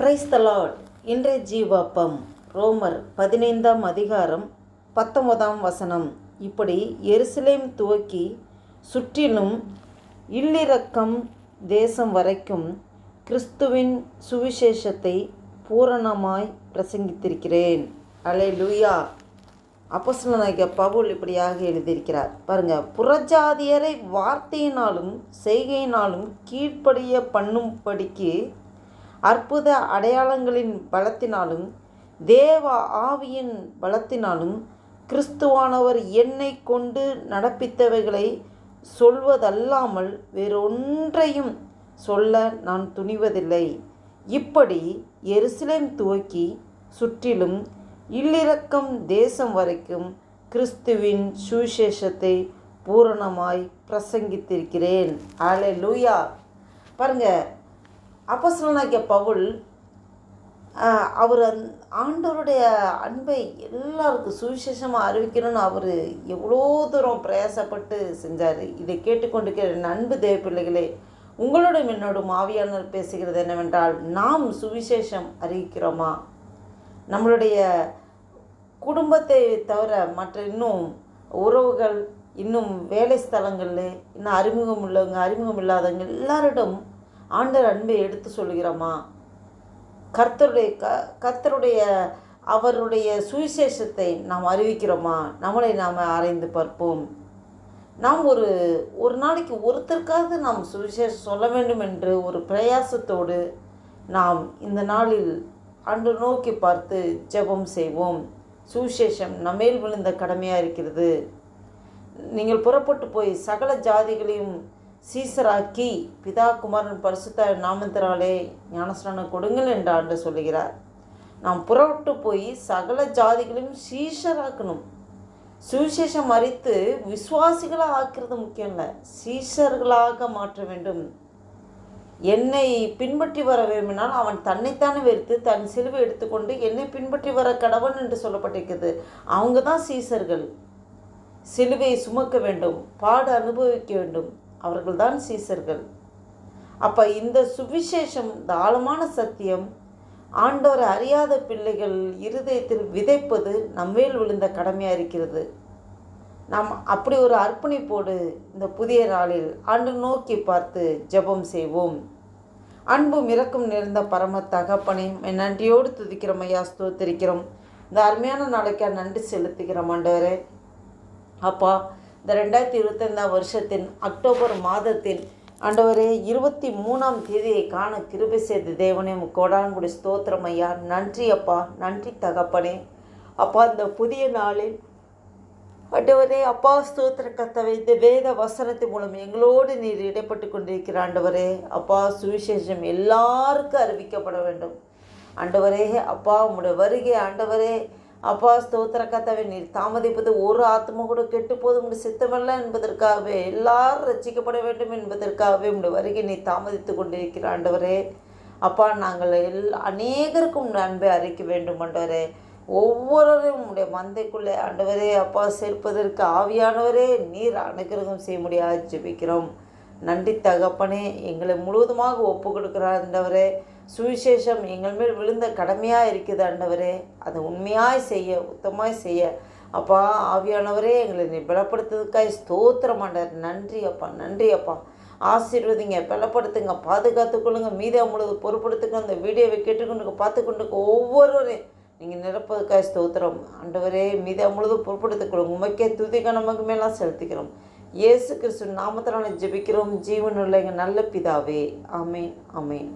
Praise the Lord இன்றைய ஜீவாப்பம் ரோமர் பதினைந்தாம் அதிகாரம் பத்தொன்பதாம் வசனம். இப்படி எருசலேம் துவக்கி சுற்றிலும் இல்லிரக்கம் தேசம் வரைக்கும் கிறிஸ்துவின் சுவிசேஷத்தை பூரணமாய் பிரசங்கித்திருக்கிறேன். அலே லூயா அப்போஸ்தலனாகிய பவுல் இப்படியாக எழுதியிருக்கிறார். பாருங்க புறஜாதியரை வார்த்தையினாலும் செய்கையினாலும் கீழ்ப்படிய பண்ணும்படிக்கு அற்புத அடையாளங்களின் பலத்தினாலும் தேவ ஆவியின் பலத்தினாலும் கிறிஸ்துவானவர் என்னை கொண்டு நடப்பித்தவைகளை சொல்வதல்லாமல் வேறொன்றையும் சொல்ல நான் துணிவதில்லை. இப்படி எருசலேம் துவக்கி சுற்றிலும் இல்லிரக்கம் தேசம் வரைக்கும் கிறிஸ்துவின் சுவிசேஷத்தை பூரணமாய் பிரசங்கித்திருக்கிறேன். ஆலே லூயா பாருங்க அப்போசனாகிய பவுல் அவர் அந் ஆண்டவருடைய அன்பை எல்லாருக்கும் சுவிசேஷமாக அறிவிக்கணும்னு அவர் எவ்வளோ தூரம் பிரயாசப்பட்டு செஞ்சார். இதை கேட்டுக்கொண்டிருக்கிற நண்பு அன்பு தேவ பிள்ளைகளே உங்களோடும் என்னோடும் ஆவியானவர் பேசுகிறது என்னவென்றால் நாம் சுவிசேஷம் அறிவிக்கிறோமா? நம்மளுடைய குடும்பத்தை தவிர மற்ற இன்னும் உறவுகள் இன்னும் வேலை ஸ்தலங்களில் இன்னும் அறிமுகம் உள்ளவங்க அறிமுகம் இல்லாதவங்க எல்லாரிடம் ஆண்டர் அன்பை எடுத்து சொல்கிறோமா கர்த்தருடைய க கர்த்தருடைய அவருடைய சுவிசேஷத்தை நாம் அறிவிக்கிறோமா? நம்மளை நாம் ஆராய்ந்து பார்ப்போம். நாம் ஒரு ஒரு நாளைக்கு ஒருத்தருக்காவது நாம் சுவிசேஷம் சொல்ல வேண்டும் என்று ஒரு பிரயாசத்தோடு நாம் இந்த நாளில் அன்று நோக்கி பார்த்து ஜெபம் செய்வோம். சுவிசேஷம் நம்மேல் விழுந்த கடமையாக இருக்கிறது. நீங்கள் புறப்பட்டு போய் சகல ஜாதிகளையும் சீசராக்கி பிதா குமாரன் பரிசுத்த நாமத்தினாலே ஞானஸ்நானம் கொடுங்கள் என்று ஆண்டு சொல்லுகிறார். நாம் புறப்பட்டு போய் சகல ஜாதிகளையும் சீஷராக்கணும். சுவிசேஷம் அறித்து விசுவாசிகளாக ஆக்கிறது முக்கியம் இல்லை. சீஷர்களாக மாற்ற வேண்டும். என்னை பின்பற்றி வர விரும்பினால் அவன் தன்னைத்தானே வெறுத்து தன் சிலுவை எடுத்துக்கொண்டு என்னை பின்பற்றி வர கடவன் என்று சொல்லப்பட்டிருக்கிறது. அவங்க தான் சீசர்கள் சிலுவையை சுமக்க வேண்டும். பாடு அனுபவிக்க வேண்டும். அவர்கள்தான் சீசர்கள். அப்போ இந்த சுவிசேஷம் இந்த ஆழமான சத்தியம் ஆண்டோரை அறியாத பிள்ளைகள் இருதயத்தில் விதைப்பது நம்மேல் விழுந்த கடமையாக இருக்கிறது. நாம் அப்படி ஒரு அர்ப்பணிப்போடு இந்த புதிய நாளில் ஆண்டு நோக்கி பார்த்து ஜெபம் செய்வோம். அன்பும் இறக்கும் நிறைந்த பரம தகப்பனையும் என் நன்றியோடு துதிக்கிறோம் ஐயா ஸ்தோத்திரிக்கிறோம். இந்த அருமையான நாளைக்கா நன்றி செலுத்துகிறோம் ஆண்டவரே. அப்பா இந்த ரெண்டாயிரத்தி இருபத்தைந்தாம் வருஷத்தின் அக்டோபர் மாதத்தின் ஆண்டவரே இருபத்தி மூணாம் தேதியை காண கிருபை செய்த தேவனே கோடான்குடி ஸ்தோத்திரம் ஐயா. நன்றி அப்பா நன்றி தகப்பனே. அப்பா இந்த புதிய நாளில் ஆண்டவரே அப்பா ஸ்தோத்திர கத்தவை இந்த வேத வசனத்தின் மூலம் எங்களோடு நீர் இடைப்பட்டு கொண்டிருக்கிற ஆண்டவரே அப்பா சுவிசேஷம் எல்லாருக்கும் அறிவிக்கப்பட வேண்டும். ஆண்டவரே அப்பா உங்களுடைய வருகை ஆண்டவரே அப்பா ஸ்தோத்திர கத்தவை நீர் தாமதிப்பது ஒரு ஆத்மா கூட கெட்டு போதும் உடைய சித்தமல்ல என்பதற்காகவே எல்லாரும் ரட்சிக்கப்பட வேண்டும் என்பதற்காகவே உடைய வருகை நீ தாமதித்து கொண்டிருக்கிற ஆண்டவரே. அப்பா நாங்கள் எல் அநேகருக்கும் அன்பை அறிக்க வேண்டும் ஆண்டவரே. ஒவ்வொருவரும் உடைய மந்தைக்குள்ளே ஆண்டவரே அப்பா சேர்ப்பதற்கு ஆவியானவரே நீர் அனுகிரகம் செய்ய முடியாது ஜெபிக்கிறோம். நன்றி தகப்பனே எங்களை முழுவதுமாக ஒப்பு கொடுக்குறார் ஆண்டவரே சுவிசேஷம் எங்கள் மேல் விழுந்த கடமையாக இருக்குது ஆண்டவரே. அதை உண்மையாய் செய்ய உத்தமாய் செய்ய. அப்பா ஆவியானவரே எங்களை நீ பலப்படுத்துறதுக்காய் ஸ்தோத்திரம் நன்றி அப்பா நன்றி அப்பா. ஆசீர்வதிங்க பலப்படுத்துங்க பாதுகாத்துக்கொள்ளுங்க மீதியா முழுது பொறுப்படுத்துங்க அந்த வீடியோவை கேட்டுக்கொண்டு பார்த்துக்கொண்டு ஒவ்வொருவரையும் நீங்கள் நிரப்பதுக்காய் ஸ்தோத்திரம். ஆண்டவரே மீதியா முழுது பொறுப்படுத்திக்கொள்ளுங்க உமக்கே துதிக்க நமக்கு மேலாம் செலுத்திக்கிறோம். இயேசு கிறிஸ்து நாமத்தினால ஜெபிக்கிறோம். ஜீவனுள்ள எங்கள் நல்ல பிதாவே. அமேன் அமேன்